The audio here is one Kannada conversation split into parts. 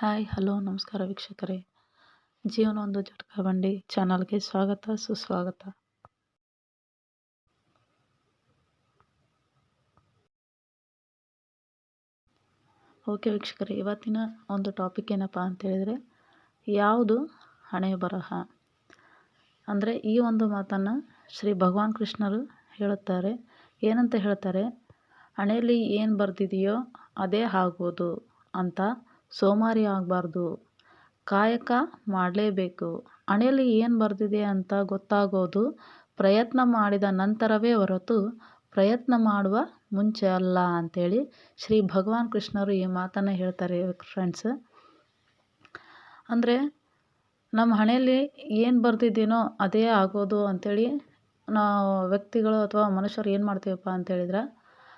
ಹಾಯ್, ಹಲೋ, ನಮಸ್ಕಾರ ವೀಕ್ಷಕರೇ. ಜೀವನ ಒಂದು ಜಟಕ ಬಂಡಿ ಚಾನಲ್ಗೆ ಸ್ವಾಗತ, ಸುಸ್ವಾಗತ. ಓಕೆ ವೀಕ್ಷಕರೇ, ಇವತ್ತಿನ ಒಂದು ಟಾಪಿಕ್ ಏನಪ್ಪ ಅಂತ ಹೇಳಿದರೆ, ಯಾವುದು ಹಣೆ ಬರಹ? ಅಂದರೆ ಈ ಒಂದು ಮಾತನ್ನು ಶ್ರೀ ಭಗವಾನ್ ಕೃಷ್ಣರು ಹೇಳುತ್ತಾರೆ. ಏನಂತ ಹೇಳ್ತಾರೆ? ಹಣೆಯಲ್ಲಿ ಏನು ಬರೆದಿದೆಯೋ ಅದೇ ಆಗೋದು ಅಂತ ಸೋಮಾರಿ ಆಗಬಾರ್ದು. ಕಾಯಕ ಮಾಡಲೇಬೇಕು. ಹಣೆಯಲ್ಲಿ ಏನು ಬರೆದಿದೆ ಅಂತ ಗೊತ್ತಾಗೋದು ಪ್ರಯತ್ನ ಮಾಡಿದ ನಂತರವೇ ಹೊರತು ಪ್ರಯತ್ನ ಮಾಡುವ ಮುಂಚೆ ಅಲ್ಲ ಅಂಥೇಳಿ ಶ್ರೀ ಭಗವಾನ್ ಕೃಷ್ಣರು ಈ ಮಾತನ್ನು ಹೇಳ್ತಾರೆ ಫ್ರೆಂಡ್ಸ್ ಅಂದರೆ ನಮ್ಮ ಹಣೆಯಲ್ಲಿ ಏನು ಬರೆದಿದ್ದೀನೋ ಅದೇ ಆಗೋದು ಅಂಥೇಳಿ ನಾವು ವ್ಯಕ್ತಿಗಳು ಅಥವಾ ಮನುಷ್ಯರು ಏನು ಮಾಡ್ತೀವಪ್ಪ ಅಂತೇಳಿದ್ರೆ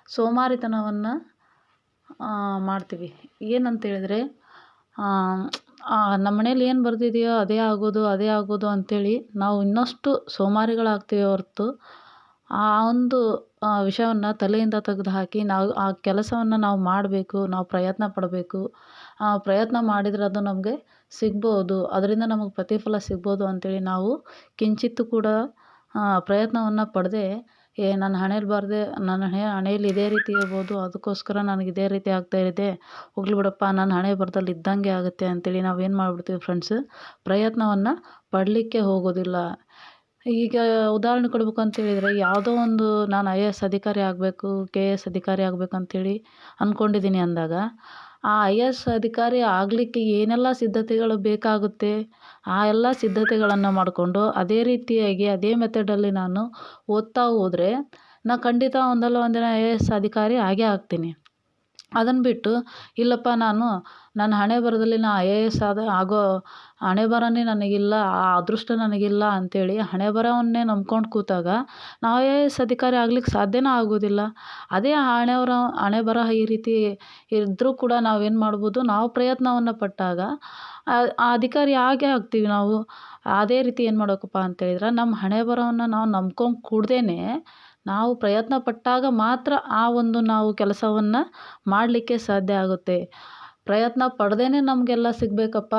ಸೋಮಾರಿತನವನ್ನು ಮಾಡ್ತೀವಿ. ಏನಂತ ಹೇಳಿದ್ರೆ ನಮ್ಮ ಮನೇಲಿ ಏನು ಬರ್ದಿದೆಯೋ ಅದೇ ಆಗೋದು ಅದೇ ಆಗೋದು ಅಂತೇಳಿ ನಾವು ಇನ್ನಷ್ಟು ಸೋಮಾರಿಗಳಾಗ್ತೀವಿ ಹೊರ್ತು, ಆ ಒಂದು ವಿಷಯವನ್ನು ತಲೆಯಿಂದ ತೆಗ್ದು ಹಾಕಿ ನಾವು ಆ ಕೆಲಸವನ್ನು ನಾವು ಮಾಡಬೇಕು, ನಾವು ಪ್ರಯತ್ನ ಪಡಬೇಕು. ಪ್ರಯತ್ನ ಮಾಡಿದರೆ ಅದು ನಮಗೆ ಸಿಗ್ಬೋದು, ಅದರಿಂದ ನಮಗೆ ಪ್ರತಿಫಲ ಸಿಗ್ಬೋದು ಅಂತೇಳಿ ನಾವು ಕಿಂಚಿತ್ತು ಕೂಡ ಪ್ರಯತ್ನವನ್ನು ಪಡದೆ ಏ, ನನ್ನ ಹಣೇಲಿ ಬರದೆ, ನನ್ನ ಹಣೆ ಹಣೆಯಲ್ಲಿ ಇದೇ ರೀತಿ ಇರ್ಬೋದು, ಅದಕ್ಕೋಸ್ಕರ ನನಗೆ ಇದೇ ರೀತಿ ಆಗ್ತಾ ಇದೆ. ಹೋಗ್ಲಿ ಬಿಡಪ್ಪ ನನ್ನ ಹಣೆ ಬರ್ದಲ್ಲಿ ಇದ್ದಂಗೆ ಆಗುತ್ತೆ ಅಂತೇಳಿ ನಾವು ಏನು ಮಾಡಿಬಿಡ್ತೀವಿ ಫ್ರೆಂಡ್ಸ್ ಪ್ರಯತ್ನವನ್ನು ಪಡಲಿಕ್ಕೆ ಹೋಗೋದಿಲ್ಲ. ಈಗ ಉದಾಹರಣೆ ಕೊಡ್ಬೇಕು ಅಂತ ಹೇಳಿದರೆ, ಯಾವುದೋ ಒಂದು ನಾನು ಐ ಎ ಎಸ್ ಅಧಿಕಾರಿ ಆಗಬೇಕು, ಕೆ ಎ ಎಸ್ ಅಧಿಕಾರಿ ಆಗಬೇಕು ಅಂತೇಳಿ ಅಂದ್ಕೊಂಡಿದ್ದೀನಿ ಅಂದಾಗ ಆ ಐ ಎ ಎಸ್ ಅಧಿಕಾರಿ ಆಗಲಿಕ್ಕೆ ಏನೆಲ್ಲ ಸಿದ್ಧತೆಗಳು ಬೇಕಾಗುತ್ತೆ, ಆ ಎಲ್ಲ ಸಿದ್ಧತೆಗಳನ್ನು ಮಾಡಿಕೊಂಡು ಅದೇ ರೀತಿಯಾಗಿ ಅದೇ ಮೆಥಡಲ್ಲಿ ನಾನು ಓದ್ತಾ ಹೋದರೆ, ನಾ ಖಂಡಿತ ಒಂದಲ್ಲ ಒಂದಿನ ಐ ಎ ಎಸ್ ಅಧಿಕಾರಿ ಆಗೇ ಆಗ್ತೀನಿ. ಅದನ್ನು ಬಿಟ್ಟು, ಇಲ್ಲಪ್ಪ ನಾನು, ನನ್ನ ಹಣೆ ಬರದಲ್ಲಿ ನಾ ಐ ಎ ಎಸ್ ಆದ, ಆಗೋ ಹಣೆ ಬರಹನೇ ನನಗಿಲ್ಲ, ಆ ಅದೃಷ್ಟ ನನಗಿಲ್ಲ ಅಂತೇಳಿ ಹಣೆ ಬರವನ್ನೇ ನಂಬ್ಕೊಂಡು ಕೂತಾಗ ನಾವು ಐ ಎ ಎಸ್ ಅಧಿಕಾರಿ ಆಗ್ಲಿಕ್ಕೆ ಸಾಧ್ಯನೇ ಆಗೋದಿಲ್ಲ. ಅದೇ ಹಣೆಬರ ಹಣೆ ಬರಹ ಈ ರೀತಿ ಇದ್ದರೂ ಕೂಡ ನಾವೇನು ಮಾಡ್ಬೋದು, ನಾವು ಪ್ರಯತ್ನವನ್ನು ಪಟ್ಟಾಗ ಆ ಅಧಿಕಾರಿ ಆಗೇ ಆಗ್ತೀವಿ ನಾವು. ಅದೇ ರೀತಿ ಏನು ಮಾಡಬೇಕಪ್ಪ ಅಂತೇಳಿದ್ರೆ ನಮ್ಮ ಹಣೆ ಬರಹವನ್ನು ನಾವು ನಂಬ್ಕೊಂಡು ಕೂಡ್ದೇ ನಾವು ಪ್ರಯತ್ನ ಪಟ್ಟಾಗ ಮಾತ್ರ ಆ ಒಂದು ನಾವು ಕೆಲಸವನ್ನು ಮಾಡಲಿಕ್ಕೆ ಸಾಧ್ಯ ಆಗುತ್ತೆ. ಪ್ರಯತ್ನ ಪಡ್ದೇ ನಮಗೆಲ್ಲ ಸಿಗಬೇಕಪ್ಪ.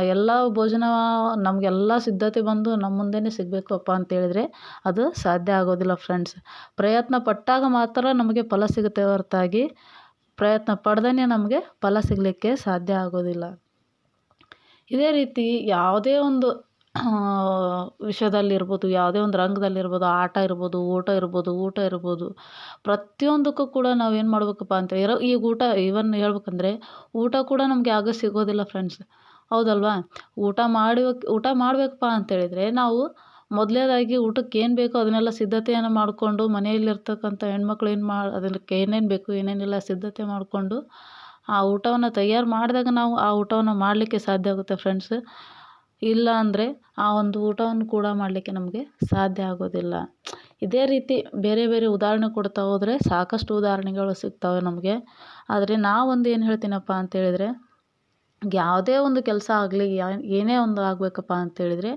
ಎಲ್ಲ ಭೋಜನ ನಮಗೆಲ್ಲ ಸಿದ್ಧತೆ ಬಂದು ನಮ್ಮ ಮುಂದೆಯೇ ಸಿಗಬೇಕಪ್ಪ ಅಂತೇಳಿದರೆ ಅದು ಸಾಧ್ಯ ಆಗೋದಿಲ್ಲ ಫ್ರೆಂಡ್ಸ್ ಪ್ರಯತ್ನ ಪಟ್ಟಾಗ ಮಾತ್ರ ನಮಗೆ ಫಲ ಸಿಗುತ್ತೆ ಹೊರತಾಗಿ. ಪ್ರಯತ್ನ ಪಡ್ದೇ ನಮಗೆ ಫಲ ಸಿಗಲಿಕ್ಕೆ ಸಾಧ್ಯ ಆಗೋದಿಲ್ಲ. ಇದೇ ರೀತಿ ಯಾವುದೇ ಒಂದು ವಿಷಯದಲ್ಲಿರ್ಬೋದು, ಯಾವುದೇ ಒಂದು ರಂಗದಲ್ಲಿರ್ಬೋದು, ಆಟ ಇರ್ಬೋದು ಓಟ ಇರ್ಬೋದು, ಊಟ ಇರ್ಬೋದು, ಪ್ರತಿಯೊಂದಕ್ಕೂ ಕೂಡ ನಾವು ಏನು ಮಾಡಬೇಕಪ್ಪ ಅಂತ ಇರೋ ಈಗ ಊಟ ಈವನ್ ಹೇಳ್ಬೇಕಂದ್ರೆ, ಊಟ ಕೂಡ ನಮಗೆ ಆಗ ಸಿಗೋದಿಲ್ಲ ಫ್ರೆಂಡ್ಸ್ ಹೌದಲ್ವಾ? ಊಟ ಮಾಡಿ ಊಟ ಮಾಡಬೇಕಪ್ಪ ಅಂತೇಳಿದರೆ ನಾವು ಮೊದಲನೇದಾಗಿ ಊಟಕ್ಕೆ ಏನು ಬೇಕೋ ಅದನ್ನೆಲ್ಲ ಸಿದ್ಧತೆಯನ್ನು ಮಾಡಿಕೊಂಡು, ಮನೆಯಲ್ಲಿರ್ತಕ್ಕಂಥ ಹೆಣ್ಮಕ್ಳು ಏನು ಮಾ, ಅದಕ್ಕೆ ಏನೇನು ಬೇಕು, ಏನೇನೆಲ್ಲ ಸಿದ್ಧತೆ ಮಾಡಿಕೊಂಡು, ಆ ಊಟವನ್ನು ತಯಾರು ಮಾಡಿದಾಗ ನಾವು ಆ ಊಟವನ್ನು ಮಾಡಲಿಕ್ಕೆ ಸಾಧ್ಯ ಆಗುತ್ತೆ ಫ್ರೆಂಡ್ಸ್ ಇಲ್ಲ ಅಂದರೆ ಆ ಒಂದು ಊಟವನ್ನು ಕೂಡ ಮಾಡಲಿಕ್ಕೆ ನಮಗೆ ಸಾಧ್ಯ ಆಗೋದಿಲ್ಲ. ಇದೇ ರೀತಿ ಬೇರೆ ಬೇರೆ ಉದಾಹರಣೆ ಕೊಡ್ತಾ ಹೋದರೆ ಸಾಕಷ್ಟು ಉದಾಹರಣೆಗಳು ಸಿಗ್ತವೆ ನಮಗೆ. ಆದರೆ ನಾವೊಂದು ಏನು ಹೇಳ್ತೀನಪ್ಪ ಅಂತೇಳಿದರೆ ಯಾವುದೇ ಒಂದು ಕೆಲಸ ಆಗಲಿ ಏನೇ ಒಂದು ಆಗಬೇಕಪ್ಪ ಅಂತೇಳಿದರೆ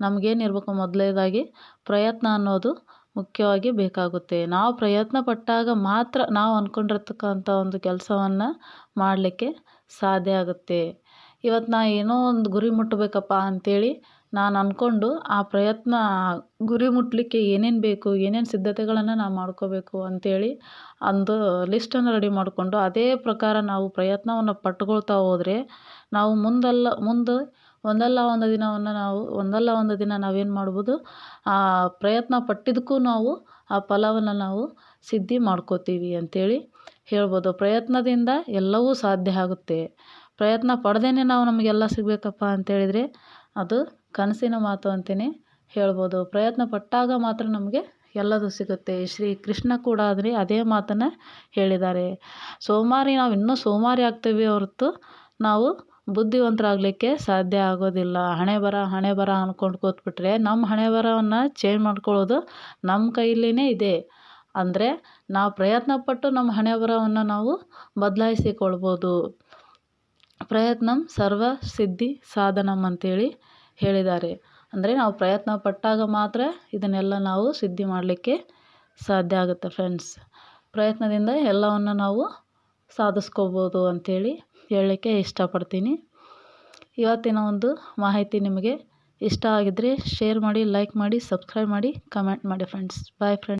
ನಮಗೇನಿರ್ಬೇಕು ಇರಬೇಕು ಮೊದಲನೇದಾಗಿ ಪ್ರಯತ್ನ ಅನ್ನೋದು ಮುಖ್ಯವಾಗಿ ಬೇಕಾಗುತ್ತೆ. ನಾವು ಪ್ರಯತ್ನ ಪಟ್ಟಾಗ ಮಾತ್ರ ನಾವು ಅಂದ್ಕೊಂಡಿರ್ತಕ್ಕಂಥ ಒಂದು ಕೆಲಸವನ್ನು ಮಾಡಲಿಕ್ಕೆ ಸಾಧ್ಯ ಆಗುತ್ತೆ. ಇವತ್ತು ನಾ ಏನೋ ಒಂದು ಗುರಿ ಮುಟ್ಟಬೇಕಪ್ಪ ಅಂತೇಳಿ ನಾನು ಅಂದ್ಕೊಂಡು ಆ ಪ್ರಯತ್ನ ಗುರಿ ಮುಟ್ಟಲಿಕ್ಕೆ ಏನೇನು ಬೇಕು, ಏನೇನು ಸಿದ್ಧತೆಗಳನ್ನು ನಾವು ಮಾಡ್ಕೋಬೇಕು ಅಂತೇಳಿ ಅಂದು ಲಿಸ್ಟನ್ನು ರೆಡಿ ಮಾಡಿಕೊಂಡು ಅದೇ ಪ್ರಕಾರ ನಾವು ಪ್ರಯತ್ನವನ್ನು ಪಟ್ಕೊಳ್ತಾ ಹೋದರೆ ನಾವು ಮುಂದಲ್ಲ, ಮುಂದೆ ಒಂದಲ್ಲ ಒಂದು ದಿನವನ್ನು ನಾವು, ಒಂದಲ್ಲ ಒಂದು ದಿನ ನಾವೇನು ಮಾಡ್ಬೋದು, ಆ ಪ್ರಯತ್ನ ಪಟ್ಟಿದ್ದಕ್ಕೂ ನಾವು ಆ ಫಲವನ್ನು ನಾವು ಸಿದ್ಧಿ ಮಾಡ್ಕೋತೀವಿ ಅಂತೇಳಿ ಹೇಳ್ಬೋದು. ಪ್ರಯತ್ನದಿಂದ ಎಲ್ಲವೂ ಸಾಧ್ಯ ಆಗುತ್ತೆ. ಪ್ರಯತ್ನ ಪಡ್ದೇ ನಾವು ನಮಗೆಲ್ಲ ಸಿಗಬೇಕಪ್ಪ ಅಂತೇಳಿದರೆ ಅದು ಕನಸಿನ ಮಾತು ಅಂತಲೇ ಹೇಳ್ಬೋದು. ಪ್ರಯತ್ನ ಪಟ್ಟಾಗ ಮಾತ್ರ ನಮಗೆ ಎಲ್ಲದೂ ಸಿಗುತ್ತೆ. ಶ್ರೀ ಕೃಷ್ಣ ಕೂಡ ಆದರೆ ಅದೇ ಮಾತನ್ನು ಹೇಳಿದ್ದಾರೆ. ಸೋಮಾರಿ ನಾವು ಇನ್ನೂ ಸೋಮಾರಿ ಆಗ್ತೀವಿ ಹೊರತು ನಾವು ಬುದ್ಧಿವಂತರಾಗಲಿಕ್ಕೆ ಸಾಧ್ಯ ಆಗೋದಿಲ್ಲ. ಹಣೆ ಬರ ಹಣೆ ಬರ ಅಂದ್ಕೊಂಡು ಕೂತ್ಬಿಟ್ರೆ ನಮ್ಮ ಹಣೆ ಬರಹವನ್ನು ಚೇಂಜ್ ಮಾಡ್ಕೊಳ್ಳೋದು ನಮ್ಮ ಕೈಲೇ ಇದೆ. ಅಂದರೆ ನಾವು ಪ್ರಯತ್ನಪಟ್ಟು ನಮ್ಮ ಹಣೆ ಬರಹವನ್ನು ನಾವು ಬದಲಾಯಿಸಿಕೊಳ್ಬೋದು. ಪ್ರಯತ್ನಂ ಸರ್ವ ಸಿದ್ಧಿ ಸಾಧನಂ ಅಂತೇಳಿ ಹೇಳಿದ್ದಾರೆ. ಅಂದರೆ ನಾವು ಪ್ರಯತ್ನ ಪಟ್ಟಾಗ ಮಾತ್ರ ಇದನ್ನೆಲ್ಲ ನಾವು ಸಿದ್ಧಿ ಮಾಡಲಿಕ್ಕೆ ಸಾಧ್ಯ ಆಗುತ್ತೆ ಫ್ರೆಂಡ್ಸ್ ಪ್ರಯತ್ನದಿಂದ ಎಲ್ಲವನ್ನು ನಾವು ಸಾಧಿಸ್ಕೋಬೋದು ಅಂಥೇಳಿ ಹೇಳಲಿಕ್ಕೆ ಇಷ್ಟಪಡ್ತೀನಿ. ಇವತ್ತಿನ ಒಂದು ಮಾಹಿತಿ ನಿಮಗೆ ಇಷ್ಟ ಆಗಿದ್ದರೆ ಶೇರ್ ಮಾಡಿ ಲೈಕ್ ಮಾಡಿ ಸಬ್ಸ್ಕ್ರೈಬ್ ಮಾಡಿ ಕಮೆಂಟ್ ಮಾಡಿ ಫ್ರೆಂಡ್ಸ್ ಬಾಯ್ ಫ್ರೆಂಡ್ಸ್